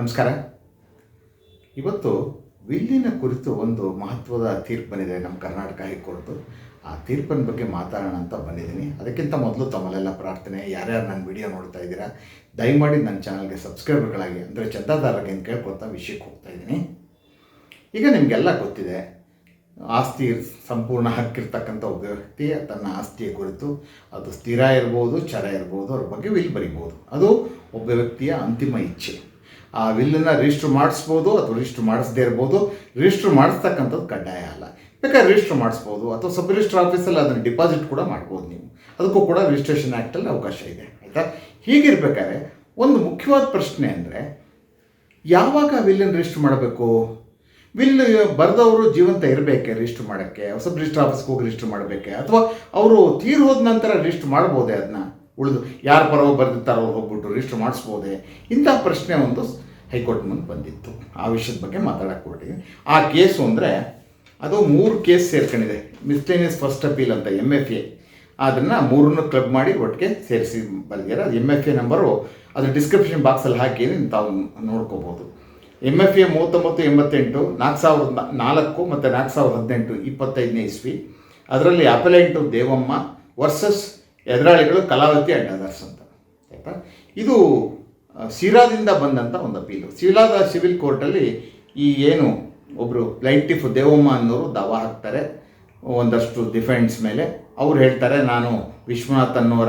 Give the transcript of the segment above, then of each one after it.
ನಮಸ್ಕಾರ. ಇವತ್ತು ವಿಲ್ಲಿನ ಕುರಿತು ಒಂದು ಮಹತ್ವದ ತೀರ್ಪು ನಮ್ಮ ಕರ್ನಾಟಕ ಹೈಕೋರ್ಟು ಆ ತೀರ್ಪಿನ ಬಗ್ಗೆ ಮಾತಾಡೋಣ ಅಂತ ಬಂದಿದ್ದೀನಿ. ಅದಕ್ಕಿಂತ ಮೊದಲು ತಮ್ಮಲ್ಲೆಲ್ಲ ಪ್ರಾರ್ಥನೆ, ಯಾರ್ಯಾರು ನನ್ನ ವಿಡಿಯೋ ನೋಡ್ತಾ ಇದ್ದೀರಾ, ದಯಮಾಡಿ ನನ್ನ ಚಾನಲ್ಗೆ ಸಬ್ಸ್ಕ್ರೈಬರ್ಗಳಾಗಿ, ಅಂದರೆ ಚಂದಾದಾರರಿಗೆ ಅಂತ ಕೇಳ್ಕೊಳ್ತಾ ವಿಷಯಕ್ಕೆ ಹೋಗ್ತಾ ಇದ್ದೀನಿ. ಈಗ ನಿಮಗೆಲ್ಲ ಗೊತ್ತಿದೆ, ಆಸ್ತಿ ಸಂಪೂರ್ಣ ಹಕ್ಕಿರ್ತಕ್ಕಂಥ ಒಬ್ಬ ವ್ಯಕ್ತಿ ತನ್ನ ಆಸ್ತಿಯ ಕುರಿತು. ಅದು ಸ್ಥಿರ ಇರ್ಬೋದು, ಚರ ಇರ್ಬೋದು, ಅವ್ರ ಬಗ್ಗೆ ವಿಲ್ ಬರಿಬೋದು. ಅದು ಒಬ್ಬ ವ್ಯಕ್ತಿಯ ಅಂತಿಮ ಇಚ್ಛೆ. ಆ ವಿಲ್ಲನ್ನು ರಿಜಿಸ್ಟ್ರ್ ಮಾಡಿಸ್ಬೋದು ಅಥವಾ ರಿಜಿಸ್ಟ್ರ್ ಮಾಡಿಸದೇ ಇರ್ಬೋದು. ರಿಜಿಸ್ಟ್ರ್ ಮಾಡಿಸ್ತಕ್ಕಂಥದ್ದು ಕಡ್ಡಾಯ ಅಲ್ಲ. ಬೇಕಾದ್ರೆ ರಿಜಿಸ್ಟ್ರ್ ಮಾಡಿಸ್ಬೋದು ಅಥವಾ ಸಬ್ ರಿಜಿಸ್ಟರ್ ಆಫೀಸಲ್ಲಿ ಅದನ್ನು ಡಿಪಾಸಿಟ್ ಕೂಡ ಮಾಡ್ಬೋದು ನೀವು. ಅದಕ್ಕೂ ಕೂಡ ರಿಜಿಸ್ಟ್ರೇಷನ್ ಆ್ಯಕ್ಟಲ್ಲಿ ಅವಕಾಶ ಇದೆ, ಆಯಿತಾ? ಹೀಗಿರ್ಬೇಕಾದ್ರೆ ಒಂದು ಮುಖ್ಯವಾದ ಪ್ರಶ್ನೆ ಅಂದರೆ, ಯಾವಾಗ ವಿಲ್ಲನ್ನು ರಿಜಿಸ್ಟರ್ ಮಾಡಬೇಕು? ವಿಲ್ ಬರೆದವರು ಜೀವಂತ ಇರಬೇಕೆ ರಿಜಿಸ್ಟರ್ ಮಾಡೋಕ್ಕೆ? ಸಬ್ ರಿಜಿಸ್ಟರ್ ಆಫೀಸ್ಗೆ ಹೋಗಿ ರಿಜಿಸ್ಟರ್ ಮಾಡಬೇಕೆ? ಅಥವಾ ಅವರು ತೀರ್ ಹೋದ ನಂತರ ರಿಜಿಸ್ಟರ್ ಮಾಡ್ಬೋದೇ ಅದನ್ನ? ಉಳಿದು ಯಾರ ಪರವಾಗಿ ಬರೆದಿರ್ತಾರೋ ಅವ್ರು ಹೋಗ್ಬಿಟ್ಟು ರಿಜಿಸ್ಟರ್ ಮಾಡಿಸ್ಬೋದೆ? ಇಂಥ ಪ್ರಶ್ನೆ ಒಂದು ಹೈಕೋರ್ಟ್ ಮುಂದೆ ಬಂದಿತ್ತು. ಆ ವಿಷಯದ ಬಗ್ಗೆ ಮಾತಾಡಕ್ಕೆ ಹೊರಟಿದ್ದೀನಿ ಆ ಕೇಸು ಅಂದರೆ ಅದು ಮೂರು ಕೇಸ್ ಸೇರ್ಕೊಂಡಿದೆ. ಮಿಸ್ಟೇನಿಯಸ್ ಫಸ್ಟ್ ಅಪೀಲ್ ಅಂತ ಎಂ ಎಫ್ ಎ ಅದನ್ನು ಮೂರನ್ನು ಕ್ಲಬ್ ಮಾಡಿ ಒಟ್ಟಿಗೆ ಸೇರಿಸಿ ಬರೆದಿದ್ದಾರೆ ಅದು ಎಂ ಎಫ್ ಎ ನಂಬರು ಅದು ಡಿಸ್ಕ್ರಿಪ್ಷನ್ ಬಾಕ್ಸಲ್ಲಿ ಹಾಕಿ ತಾವು ನೋಡ್ಕೋಬೋದು. ಎಂ ಎಫ್ ಎ ಮೂವತ್ತೊಂಬತ್ತು, ಎಂಬತ್ತೆಂಟು ನಾಲ್ಕು ಸಾವಿರದ ನಾಲ್ಕು ಮತ್ತು ನಾಲ್ಕು ಸಾವಿರದ ಹದಿನೆಂಟು, ಇಪ್ಪತ್ತೈದನೇ ಇಸ್ವಿ. ಅದರಲ್ಲಿ ಅಪಲೆಂಟು ದೇವಮ್ಮ ವರ್ಸಸ್ ಎದುರಾಳಿಗಳು ಕಲಾವತಿ ಅಂಡ್ ಅದರ್ಸ್ ಅಂತ. ಆಯಿತಾ? ಇದು ಆ, ಸಿರಾದಿಂದ ಬಂದಂಥ ಒಂದು ಅಪೀಲು. ಸಿಲಾದ ಸಿವಿಲ್ ಕೋರ್ಟಲ್ಲಿ ಈ ಏನು ಒಬ್ಬರು ಪ್ಲೈಂಟಿಫ್ ದೇವಮ್ಮ ಅನ್ನೋರು ದಾವಾ ಹಾಕ್ತಾರೆ ಒಂದಷ್ಟು ಡಿಫೆನ್ಸ್ ಮೇಲೆ. ಅವ್ರು ಹೇಳ್ತಾರೆ ನಾನು ವಿಶ್ವನಾಥ್ ಅನ್ನೋರ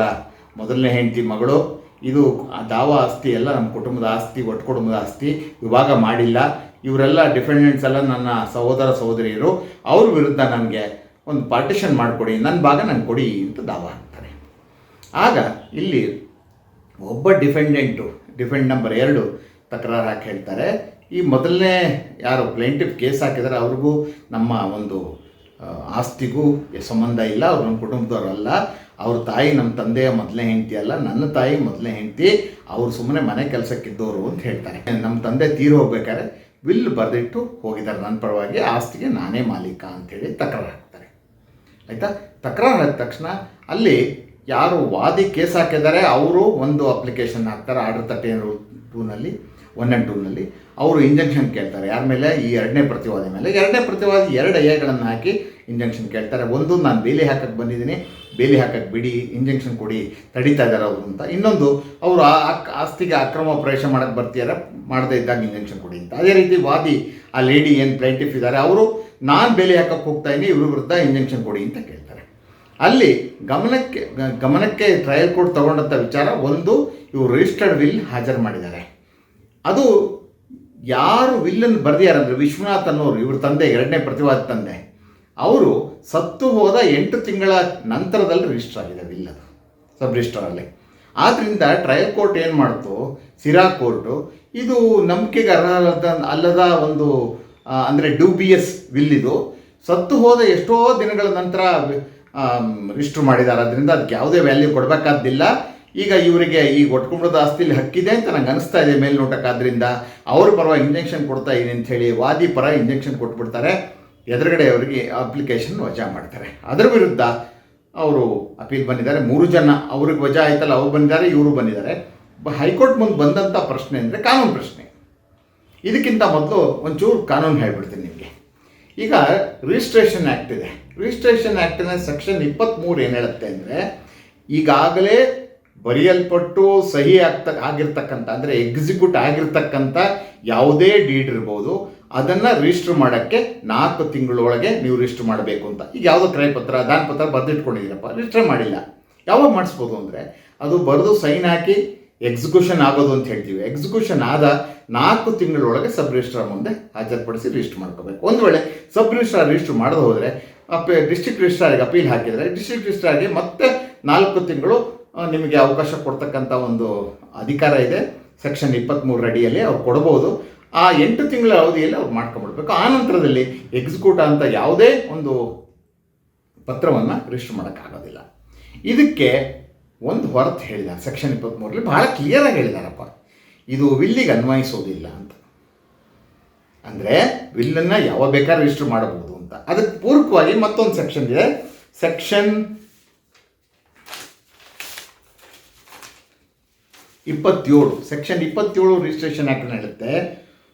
ಮೊದಲನೇ ಹೆಂಡತಿ ಮಗಳು. ಇದು ಆ ದಾವ ಆಸ್ತಿ ಎಲ್ಲ ನಮ್ಮ ಕುಟುಂಬದ ಆಸ್ತಿ ಒಟ್ಟು ಕುಟುಂಬದ ಆಸ್ತಿ. ವಿಭಾಗ ಮಾಡಿಲ್ಲ. ಇವರೆಲ್ಲ ಡಿಫೆಂಡೆಂಟ್ಸ್ ಎಲ್ಲ ನನ್ನ ಸಹೋದರ ಸಹೋದರಿಯರು. ಅವ್ರ ವಿರುದ್ಧ ನನಗೆ ಒಂದು ಪಾರ್ಟಿಷನ್ ಮಾಡಿಕೊಡಿ ನನ್ನ ಭಾಗ ನನಗೆ ಕೊಡಿ ಅಂತ ದಾವ ಹಾಕ್ತಾರೆ. ಆಗ ಇಲ್ಲಿ ಒಬ್ಬ ಡಿಫೆಂಡೆಂಟು ಡಿಫೆಂಡ್ ನಂಬರ್ ಎರಡು ತಕರಾರು ಹಾಕಿ ಹೇಳ್ತಾರೆ. ಈ ಮೊದಲನೇ ಯಾರು ಪ್ಲೇಂಟಿಫ್ ಕೇಸ್ ಹಾಕಿದ್ದಾರೆ ಅವ್ರಿಗೂ ನಮ್ಮ ಒಂದು ಆಸ್ತಿಗೂ ಸಂಬಂಧ ಇಲ್ಲ, ಅವ್ರು ನಮ್ಮ ಕುಟುಂಬದವರಲ್ಲ ಅವ್ರ ತಾಯಿ ನಮ್ಮ ತಂದೆಯ ಮೊದಲನೇ ಹೆಂಡತಿ ಅಲ್ಲ, ನನ್ನ ತಾಯಿ ಮೊದಲನೇ ಹೆಂಡತಿ, ಅವ್ರು ಸುಮ್ಮನೆ ಮನೆ ಕೆಲಸಕ್ಕಿದ್ದವರು ಅಂತ ಹೇಳ್ತಾರೆ. ನಮ್ಮ ತಂದೆ ತೀರು ಹೋಗ್ಬೇಕಾದ್ರೆ ವಿಲ್ ಬರೆದಿಟ್ಟು ಹೋಗಿದ್ದಾರೆ. ನನ್ನ ಪರವಾಗಿ ಆಸ್ತಿಗೆ ನಾನೇ ಮಾಲೀಕ ಅಂತೇಳಿ ತಕರಾರು ಹಾಕ್ತಾರೆ ಆಯಿತಾ? ತಕರಾರು ಆದ ತಕ್ಷಣ ಅಲ್ಲಿ ಯಾರು ವಾದಿ ಕೇಸ್ ಹಾಕಿದ್ದಾರೆ, ಅವರು ಒಂದು ಅಪ್ಲಿಕೇಶನ್ ಹಾಕ್ತಾರೆ ಆರ್ಡರ್ ತರ್ಟೀನ್ ಟೂನಲ್ಲಿ ಒನ್ ಆ್ಯಂಡ್ ಟೂನಲ್ಲಿ ಅವರು ಇಂಜೆಕ್ಷನ್ ಕೇಳ್ತಾರೆ. ಯಾರ ಮೇಲೆ? ಈ ಎರಡನೇ ಪ್ರತಿವಾದಿ ಮೇಲೆ. ಎರಡನೇ ಪ್ರತಿವಾದಿ ಎರಡು ಎಗಳನ್ನು ಹಾಕಿ ಇಂಜೆಕ್ಷನ್ ಕೇಳ್ತಾರೆ. ಒಂದು, ನಾನು ಬೇಲಿ ಹಾಕಕ್ಕೆ ಬಂದಿದ್ದೀನಿ. ಬೇಲಿ ಹಾಕಕ್ಕೆ ಬಿಡಿ. ಇಂಜೆಕ್ಷನ್ ಕೊಡಿ. ತಡೀತಾ ಇದ್ದಾರೆ ಅವರು ಅಂತ. ಇನ್ನೊಂದು, ಅವರು ಆ- ಆಸ್ತಿಗೆ ಅಕ್ರಮ ಪ್ರವೇಶ ಮಾಡಕ್ಕೆ ಬರ್ತಿದ್ದಾರೆ ಮಾಡದೇ ಇದ್ದಾಗ ಇಂಜೆಕ್ಷನ್ ಕೊಡಿ ಅಂತ. ಅದೇ ರೀತಿ ವಾದಿ, ಆ ಲೇಡಿ ಏನು ಪ್ಲೇಂಟಿಫ್ ಇದ್ದಾರೆ, ಅವರು ನಾನು ಬೇಲಿ ಹಾಕಕ್ಕೆ ಹೋಗ್ತಾ ಇದ್ದೀನಿ ಇವ್ರ ವಿರುದ್ಧ ಇಂಜೆಕ್ಷನ್ ಕೊಡಿ ಅಂತ ಕೇಳ್ತಾರೆ. ಅಲ್ಲಿ ಗಮನಕ್ಕೆ ಗಮನಕ್ಕೆ ಟ್ರಯಲ್ ಕೋರ್ಟ್ ತಗೊಂಡಂಥ ವಿಚಾರ ಒಂದು, ಇವರು ರಿಜಿಸ್ಟರ್ಡ್ ವಿಲ್ ಹಾಜರು ಮಾಡಿದ್ದಾರೆ. ಅದು ಯಾರು ವಿಲ್ಲನ್ನು ಬರೆದಿಯಾರಂದ್ರೆ ವಿಶ್ವನಾಥ್ ಅನ್ನೋರು, ಇವ್ರ ತಂದೆ, ಎರಡನೇ ಪ್ರತಿವಾದ ತಂದೆ. ಅವರು ಸತ್ತು ಹೋದ ಎಂಟು ತಿಂಗಳ ನಂತರದಲ್ಲಿ ರಿಜಿಸ್ಟರ್ ಆಗಿದೆ ವಿಲ್ ಅದು ಸಬ್ ರಿಜಿಸ್ಟರಲ್ಲಿ ಆದ್ದರಿಂದ ಟ್ರಯಲ್ ಕೋರ್ಟ್ ಏನು ಮಾಡ್ತು? ಸಿರಾ ಕೋರ್ಟು ಇದು ನಂಬಿಕೆಗೆ ಅರ್ಹದ ಅಲ್ಲದ ಒಂದು ಅಂದರೆ ಡ್ಯೂಬಿಯಸ್ ವಿಲ್ ಇದು. ಸತ್ತು ಹೋದ ಎಷ್ಟೋ ದಿನಗಳ ನಂತರ ರಿಜಿಸ್ಟರ್ ಮಾಡಿದ್ದಾರೆ ಅದರಿಂದ ಅದಕ್ಕೆ ಯಾವುದೇ ವ್ಯಾಲ್ಯೂ ಕೊಡಬೇಕಾದ್ದಿಲ್ಲ. ಈಗ ಇವರಿಗೆ ಈ ಒಟ್ಕೊಂಡದ ಆಸ್ತಿಲಿ ಹಕ್ಕಿದೆ ಅಂತ ನಂಗೆ ಅನಿಸ್ತಾ ಇದೆ ಮೇಲ್ನೋಟಕ್ಕಾದ್ರಿಂದ. ಅವ್ರ ಪರವಾಗಿ ಇಂಜೆಕ್ಷನ್ ಕೊಡ್ತಾ ಇದೀನಿ ಅಂತ ಹೇಳಿ ವಾದಿ ಪರ ಇಂಜೆಕ್ಷನ್ ಕೊಟ್ಬಿಡ್ತಾರೆ. ಎದುರುಗಡೆ ಅವರಿಗೆ ಅಪ್ಲಿಕೇಶನ್ ವಜಾ ಮಾಡ್ತಾರೆ. ಅದರ ವಿರುದ್ಧ ಅವರು ಅಪೀಲ್ ಬಂದಿದ್ದಾರೆ. ಮೂರು ಜನ ಅವ್ರಿಗೆ ವಜಾ ಆಯ್ತಲ್ಲ, ಅವ್ರು ಬಂದಿದ್ದಾರೆ, ಇವರು ಬಂದಿದ್ದಾರೆ. ಹೈಕೋರ್ಟ್ ಮುಂದೆ ಬಂದಂಥ ಪ್ರಶ್ನೆ ಅಂದರೆ ಕಾನೂನು ಪ್ರಶ್ನೆ. ಇದಕ್ಕಿಂತ ಮೊದಲು ಒಂಚೂರು ಕಾನೂನು ಹೇಳ್ಬಿಡ್ತೀನಿ ನಿಮಗೆ. ಈಗ ರಿಜಿಸ್ಟ್ರೇಷನ್ ಆ್ಯಕ್ಟ್ ಇದೆ. ರಿಜಿಸ್ಟ್ರೇಷನ್ ಆ್ಯಕ್ಟಿನ ಸೆಕ್ಷನ್ ಇಪ್ಪತ್ತ್ಮೂರು ಏನು ಹೇಳುತ್ತೆ ಅಂದರೆ, ಈಗಾಗಲೇ ಬರೆಯಲ್ಪಟ್ಟು ಸಹಿ ಆಗ್ತ, ಆಗಿರ್ತಕ್ಕಂಥ, ಅಂದರೆ ಎಕ್ಸಿಕ್ಯೂಟ್ ಆಗಿರ್ತಕ್ಕಂಥ ಯಾವುದೇ ಡೀಡ್ ಇರ್ಬೋದು, ಅದನ್ನು ರಿಜಿಸ್ಟರ್ ಮಾಡೋಕ್ಕೆ ನಾಲ್ಕು ತಿಂಗಳೊಳಗೆ ನೀವು ರಿಜಿಸ್ಟರ್ ಮಾಡಬೇಕು ಅಂತ. ಈಗ ಯಾವುದೋ ಕ್ರಯ ಪತ್ರ ದಾನ ಪತ್ರ ಬರೆದಿಟ್ಕೊಂಡಿದ್ದೀರಪ್ಪ ರಿಜಿಸ್ಟರ್ ಮಾಡಿಲ್ಲ. ಯಾವಾಗ ಮಾಡಿಸ್ಬೋದು ಅಂದರೆ, ಅದು ಬರೆದು ಸೈನ್ ಹಾಕಿ ಎಕ್ಸಿಕ್ಯೂಷನ್ ಆಗೋದು ಅಂತ ಹೇಳ್ತೀವಿ. ಎಕ್ಸಿಕ್ಯೂಷನ್ ಆದ ನಾಲ್ಕು ತಿಂಗಳೊಳಗೆ ಸಬ್ ರಿಜಿಸ್ಟ್ರಾರ್ ಮುಂದೆ ಹಾಜರುಪಡಿಸಿ ರಿಜಿಸ್ಟರ್ ಮಾಡ್ಕೋಬೇಕು. ಒಂದು ವೇಳೆ ಸಬ್ ರಿಜಿಸ್ಟ್ರಾರ್ ರಿಜಿಸ್ಟರ್ ಮಾಡದೆ ಹೋದರೆ ಡಿಸ್ಟ್ರಿಕ್ಟ್ ರಿಜಿಸ್ಟ್ರಾರ್ಗೆ ಅಪೀಲ್ ಹಾಕಿದರೆ ಡಿಸ್ಟ್ರಿಕ್ಟ್ ರಿಜಿಸ್ಟ್ರಾರ್ಗೆ ಮತ್ತೆ ನಾಲ್ಕು ತಿಂಗಳು ನಿಮಗೆ ಅವಕಾಶ ಕೊಡ್ತಕ್ಕಂಥ ಒಂದು ಅಧಿಕಾರ ಇದೆ. ಸೆಕ್ಷನ್ ಇಪ್ಪತ್ತ್ಮೂರು ಅಡಿಯಲ್ಲಿ ಅವ್ರು ಕೊಡ್ಬೋದು. ಆ ಎಂಟು ತಿಂಗಳ ಅವಧಿಯಲ್ಲಿ ಅವ್ರು ಮಾಡ್ಕೊಂಡ್ಬಿಡ್ಬೇಕು. ಆ ನಂತರದಲ್ಲಿ ಎಕ್ಸಿಕ್ಯೂಟ್ ಅಂತ ಯಾವುದೇ ಒಂದು ಪತ್ರವನ್ನು ರಿಜಿಸ್ಟರ್ ಮಾಡೋಕ್ಕಾಗೋದಿಲ್ಲ. ಇದಕ್ಕೆ ಒಂದು ಹೊರತು ಹೇಳಿದ್ದಾರೆ. ಸೆಕ್ಷನ್ ಇಪ್ಪತ್ತ್ಮೂರಲ್ಲಿ ಬಹಳ ಕ್ಲಿಯರಾಗಿ ಹೇಳಿದಾರಪ್ಪ. ಇದು ವಿಲ್ಲಿಗೆ ಅನ್ವಯಿಸೋದಿಲ್ಲ ಅಂತ. ಅಂದರೆ ವಿಲ್ಲನ್ನು ಯಾವ ಬೇಕಾದ್ರೂ ರಿಜಿಸ್ಟರ್ ಮಾಡಬಹುದು. ಅಂತ. ಅದಕ್ಕೆ ಪೂರಕವಾಗಿ ಮತ್ತೊಂದು ಸೆಕ್ಷನ್ ಇದೆ ಸೆಕ್ಷನ್ ಇಪ್ಪತ್ತೇಳು. ಸೆಕ್ಷನ್ ಇಪ್ಪತ್ತೇಳು ರಿಜಿಸ್ಟ್ರೇಷನ್ ಆ್ಯಕ್ಟ್ ಹೇಳುತ್ತೆ.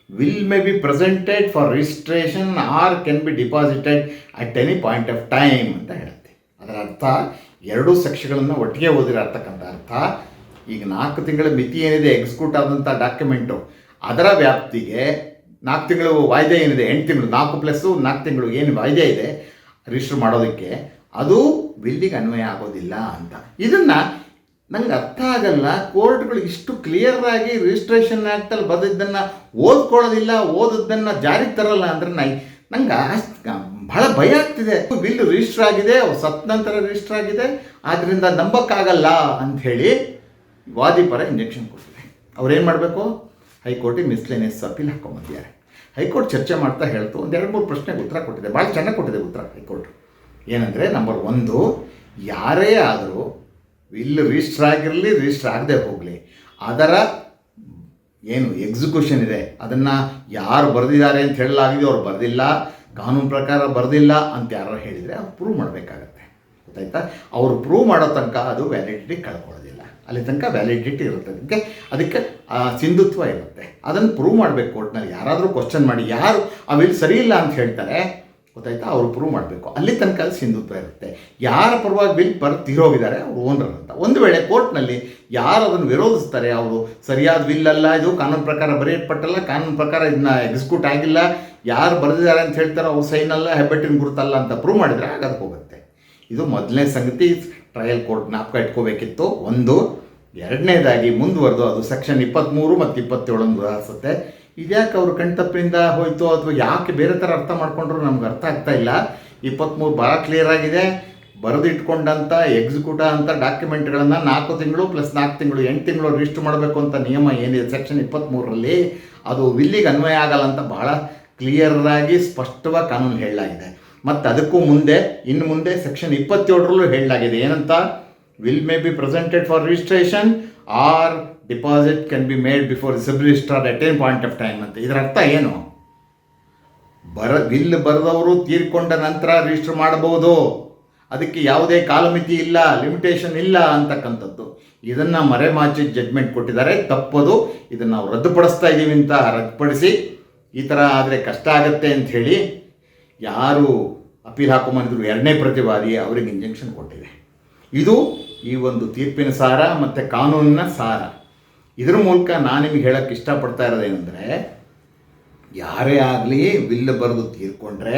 Will may be presented for registration or can be deposited at any point of time ಅಂತ ಹೇಳುತ್ತೆ. ಅದರ ಅರ್ಥ, ಎರಡೂ ಸೆಕ್ಷನ್ಗಳನ್ನು ಒಟ್ಟಿಗೆ ಓದಿರತಕ್ಕಂಥ ಅರ್ಥ. ಈಗ ನಾಲ್ಕು ತಿಂಗಳ ಮಿತಿ ಏನಿದೆ, ಎಕ್ಸಿಕ್ಯೂಟ್ ಆದಂಥ ಡಾಕ್ಯುಮೆಂಟು. ಅದರ ವ್ಯಾಪ್ತಿಗೆ ನಾಲ್ಕು ತಿಂಗಳು ವಾಯ್ದೆ ಏನಿದೆ? ಎಂಟು ತಿಂಗಳು. ನಾಲ್ಕು ಪ್ಲಸ್ಸು ನಾಲ್ಕು ತಿಂಗಳು ಏನು ವಾಯ್ದೆ ಇದೆ? ರಿಜಿಸ್ಟರ್ ಮಾಡೋದಕ್ಕೆ. ಅದು ಬಿಲ್ಲಿಗೆ ಅನ್ವಯ ಆಗೋದಿಲ್ಲ ಅಂತ. ಇದನ್ನು ನಂಗೆ ಅರ್ಥ ಆಗಲ್ಲ. ಕೋರ್ಟ್ಗಳು ಇಷ್ಟು ಕ್ಲಿಯರ್ ಆಗಿ ರಿಜಿಸ್ಟ್ರೇಷನ್ ಆ್ಯಕ್ಟಲ್ಲಿ ಬಂದಿದ್ದನ್ನು ಓದ್ಕೊಳ್ಳೋದಿಲ್ಲ, ಓದದ್ದನ್ನು ಜಾರಿಗೆ ತರಲ್ಲ ಅಂದ್ರೆ ನೈ ನಂಗೆ ಬಹಳ ಭಯ ಆಗ್ತಿದೆ. ಬಿಲ್ ರಿಜಿಸ್ಟರ್ ಆಗಿದೆ ಸತ್ ನಂತರ ರಿಜಿಸ್ಟರ್ ಆಗಿದೆ ಆದ್ದರಿಂದ ನಂಬಕ್ಕಾಗಲ್ಲ ಅಂಥೇಳಿ ವಾದಿ ಪರ ಇಂಜೆಕ್ಷನ್ ಕೊಡ್ತಾರೆ ಅವ್ರೇನು ಮಾಡಬೇಕು? ಹೈಕೋರ್ಟಿಗೆ ಮಿಸ್ಲೇನಿಯಸ್ ಅಪೀಲ್ ಹಾಕೊಂಬಂದಿದ್ದಾರೆ. ಹೈಕೋರ್ಟ್ ಚರ್ಚೆ ಮಾಡ್ತಾ ಹೇಳ್ತು, ಒಂದು ಎರಡು ಮೂರು ಪ್ರಶ್ನೆಗೆ ಉತ್ತರ ಕೊಟ್ಟಿದೆ. ಭಾಳ ಚೆನ್ನಾಗಿ ಕೊಟ್ಟಿದೆ ಉತ್ತರ ಹೈಕೋರ್ಟ್. ಏನಂದರೆ ನಂಬರ್ ಒಂದು, ಯಾರೇ ಆದರೂ ಇಲ್ಲಿ ರಿಜಿಸ್ಟರ್ ಆಗಿರಲಿ ರಿಜಿಸ್ಟರ್ ಆಗದೆ ಹೋಗಲಿ. ಅದರ ಏನು ಎಕ್ಸಿಕ್ಯೂಷನ್ ಇದೆ, ಅದನ್ನು ಯಾರು ಬರೆದಿದ್ದಾರೆ ಅಂತ ಹೇಳಲಾಗಿದೆ ಅವ್ರು ಬರೆದಿಲ್ಲ, ಕಾನೂನು ಪ್ರಕಾರ ಬರೆದಿಲ್ಲ ಅಂತ ಯಾರು ಹೇಳಿದರೆ ಅವ್ರು ಪ್ರೂವ್ ಮಾಡಬೇಕಾಗತ್ತೆ. ಗೊತ್ತಾಯ್ತಾ? ಅವರು ಪ್ರೂವ್ ಮಾಡೋ ತನಕ ಅದು ವ್ಯಾಲಿಡಿಟಿ ಕಳ್ಕೊಳ್ಳೋದಿಲ್ಲ ಅಲ್ಲಿ ತನಕ ವ್ಯಾಲಿಡಿಟಿ ಇರುತ್ತೆ ಅದಕ್ಕೆ ಅದಕ್ಕೆ ಸಿಂಧುತ್ವ ಇರುತ್ತೆ. ಅದನ್ನು ಪ್ರೂವ್ ಮಾಡಬೇಕು ಕೋರ್ಟ್ನಲ್ಲಿ ಯಾರಾದರೂ ಕ್ವಶನ್ ಮಾಡಿ, ಯಾರು, ಆ ವಿಲ್ ಸರಿ ಇಲ್ಲ ಅಂತ ಹೇಳ್ತಾರೆ, ಗೊತ್ತಾಯ್ತಾ? ಅವರು ಪ್ರೂವ್ ಮಾಡಬೇಕು. ಅಲ್ಲಿ ತನಕ ಅಲ್ಲಿ ಸಿಂಧುತ್ವ ಇರುತ್ತೆ. ಯಾರ ಪರವಾಗಿ ಬಿಲ್ ಬರ್, ತೀರೋಗಿದ್ದಾರೆ? ಅವರು ಓನರ್ ಅಂತ. ಒಂದು ವೇಳೆ ಕೋರ್ಟ್ನಲ್ಲಿ ಯಾರು ಅದನ್ನು ವಿರೋಧಿಸ್ತಾರೆ, ಅವರು ಸರಿಯಾದ ಬಿಲ್ ಅಲ್ಲ ಇದು, ಕಾನೂನು ಪ್ರಕಾರ ಬರೆಯಲ್ಪಟ್ಟಲ್ಲ ಕಾನೂನು ಪ್ರಕಾರ ಇದನ್ನ ಎಕ್ಸಿಕ್ಯೂಟ್ ಆಗಿಲ್ಲ, ಯಾರು ಬರೆದಿದ್ದಾರೆ ಅಂತ ಹೇಳ್ತಾರೆ ಅವ್ರು ಸೈನ್ ಅಲ್ಲ ಹೆಬ್ಬೆಟ್ಟಿನ ಗುರುತಲ್ಲ ಅಂತ ಪ್ರೂವ್ ಮಾಡಿದರೆ ಆಗ ಅದು ಹೋಗುತ್ತೆ. ಇದು ಮೊದಲನೇ ಸಂಗತಿ. ಟ್ರಯಲ್ ಕೋರ್ಟ್ ಜ್ಞಾಪಕ ಇಟ್ಕೋಬೇಕಿತ್ತು. ಒಂದು, ಎರಡನೇದಾಗಿ ಮುಂದುವರೆದು, ಅದು ಸೆಕ್ಷನ್ ಇಪ್ಪತ್ತ್ಮೂರು ಮತ್ತು ಇಪ್ಪತ್ತೇಳನ್ನು ಉದಾಹರಿಸುತ್ತೆ ಇದ್ಯಾಕೆ ಅವ್ರ ಕಣ್ತಪ್ಪಿಂದ ಹೋಯಿತು ಅಥವಾ ಯಾಕೆ ಬೇರೆ ಥರ ಅರ್ಥ ಮಾಡಿಕೊಂಡ್ರು ನಮ್ಗೆ ಅರ್ಥ ಆಗ್ತಾ ಇಲ್ಲ. ಇಪ್ಪತ್ತ್ಮೂರು ಭಾಳ ಕ್ಲಿಯರ್ ಆಗಿದೆ. ಬರೆದಿಟ್ಕೊಂಡಂಥ ಎಕ್ಸಿಕ್ಯೂಟ ಅಂತ ಡಾಕ್ಯುಮೆಂಟ್ಗಳನ್ನು ನಾಲ್ಕು ತಿಂಗಳು ಪ್ಲಸ್ ನಾಲ್ಕು ತಿಂಗಳು, ಎಂಟು ತಿಂಗಳು ರಿಜಿಸ್ಟರ್ ಮಾಡಬೇಕು ಅಂತ ನಿಯಮ ಏನಿದೆ ಸೆಕ್ಷನ್ ಇಪ್ಪತ್ತ್ಮೂರರಲ್ಲಿ ಅದು ವಿಲ್ಲಿಗೆ ಅನ್ವಯ ಆಗಲ್ಲ ಅಂತ ಭಾಳ ಕ್ಲಿಯರ್ ಆಗಿ ಸ್ಪಷ್ಟವಾಗಿ ಕಾನೂನು ಹೇಳಲಾಗಿದೆ. ಮತ್ತು ಅದಕ್ಕೂ ಮುಂದೆ ಇನ್ನು ಮುಂದೆ ಸೆಕ್ಷನ್ ಇಪ್ಪತ್ತೇಳರಲ್ಲೂ ಹೇಳಲಾಗಿದೆ. ಏನಂತ? Will may be presented for registration or deposit can be made before sub registrar at any point of time ಅಂತ. ಇದರ ಅರ್ಥ ಏನು? ಬರ ಬಿಲ್ ಬರೆದವರು ತೀರ್ಕೊಂಡ ನಂತರ ರಿಜಿಸ್ಟರ್ ಮಾಡಬಹುದು. ಅದಕ್ಕೆ ಯಾವುದೇ ಕಾಲಮಿತಿ ಇಲ್ಲ ಲಿಮಿಟೇಷನ್ ಇಲ್ಲ ಅಂತಕ್ಕಂಥದ್ದು. ಇದನ್ನು ಮರೆಮಾಚಿ ಜಡ್ಜ್ಮೆಂಟ್ ಕೊಟ್ಟಿದ್ದಾರೆ. ತಪ್ಪದು ಇದನ್ನು ನಾವು ರದ್ದುಪಡಿಸ್ತಾ ಇದ್ದೀವಿ ಅಂತ ರದ್ದುಪಡಿಸಿ, ಈ ಥರ ಆದರೆ ಕಷ್ಟ ಆಗುತ್ತೆ ಅಂತ ಹೇಳಿ ಯಾರು ಅಪೀಲ್ ಹಾಕೊಂಬಂದಿದ್ರು ಎರಡನೇ ಪ್ರತಿವಾದಿ ಅವರಿಗೆ ಇಂಜೆಕ್ಷನ್ ಕೊಟ್ಟಿದೆ. ಇದು ಈ ಒಂದು ತೀರ್ಪಿನ ಸಾರ ಮತ್ತು ಕಾನೂನಿನ ಸಾರ. ಇದ್ರ ಮೂಲಕ ನಾನು ನಿಮಗೆ ಹೇಳೋಕ್ಕೆ ಇಷ್ಟಪಡ್ತಾ ಇರೋದೇನೆಂದರೆ ಯಾರೇ ಆಗಲಿ ವಿಲ್ ಬರೆದು ತೀರ್ಕೊಂಡ್ರೆ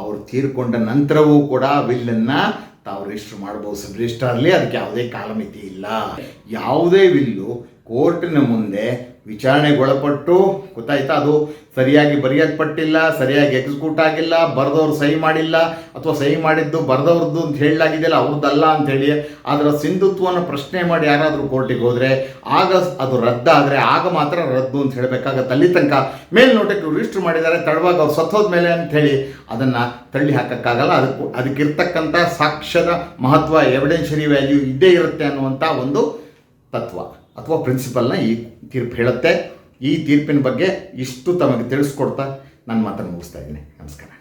ಅವ್ರು ತೀರ್ಕೊಂಡ ನಂತರವೂ ಕೂಡ ವಿಲ್ಲನ್ನು ತಾವು ರಿಜಿಸ್ಟರ್ ಮಾಡ್ಬೋದು. ಸಬ್ ಆಗಲಿ, ಅದಕ್ಕೆ ಯಾವುದೇ ಕಾಲಮಿತಿ ಇಲ್ಲ. ಯಾವುದೇ ವಿಲ್ಲು ಕೋರ್ಟಿನ ಮುಂದೆ ವಿಚಾರಣೆಗೊಳಪಟ್ಟು ಗೊತ್ತಾಯ್ತಾ? ಅದು ಸರಿಯಾಗಿ ಬರೆಯಲ್ಪಟ್ಟಿಲ್ಲ, ಸರಿಯಾಗಿ ಎಕ್ಸಿಕ್ಯೂಟ್ ಆಗಿಲ್ಲ, ಬರೆದವ್ರು ಸಹಿ ಮಾಡಿಲ್ಲ, ಅಥವಾ ಸಹಿ ಮಾಡಿದ್ದು ಬರೆದವ್ರದ್ದು ಅಂತ ಹೇಳಲಾಗಿದೆಯಲ್ಲ, ಅವ್ರದ್ದಲ್ಲ ಹೇಳಿ ಅದರ ಸಿಂಧುತ್ವವನ್ನು ಪ್ರಶ್ನೆ ಮಾಡಿ ಯಾರಾದರೂ ಕೋರ್ಟಿಗೆ ಹೋದರೆ ಆಗ ಅದು ರದ್ದಾದರೆ ಆಗ ಮಾತ್ರ ರದ್ದು ಅಂತ ಹೇಳಬೇಕಾಗತ್ತೆ. ಅಲ್ಲಿ ತನಕ ಮೇಲ್ನೋಟಕ್ಕೆ ರಿಜಿಸ್ಟರ್ ಮಾಡಿದ್ದಾರೆ, ತಡವಾಗ ಅವ್ರು ಸತ್ತೋದ ಮೇಲೆ ಅಂತ ಹೇಳಿ ಅದನ್ನು ತಳ್ಳಿ ಹಾಕೋಕ್ಕಾಗಲ್ಲ. ಅದಕ್ಕೂ ಅದಕ್ಕಿರ್ತಕ್ಕಂಥ ಸಾಕ್ಷ್ಯದ ಮಹತ್ವ ಎವಿಡೆನ್ಷರಿ ವ್ಯಾಲ್ಯೂ ಇದ್ದೇ ಇರುತ್ತೆ ಅನ್ನುವಂಥ ಒಂದು ತತ್ವ. ಅಥವಾ ಪ್ರಿನ್ಸಿಪಲ್ನ ಈ ತೀರ್ಪು ಹೇಳುತ್ತೆ. ಈ ತೀರ್ಪಿನ ಬಗ್ಗೆ ಇಷ್ಟು ತಮಗೆ ತಿಳಿಸ್ಕೊಡ್ತಾ ನಾನು ಮಾತನ್ನು ಮುಗಿಸ್ತಾ ಇದ್ದೀನಿ. ನಮಸ್ಕಾರ.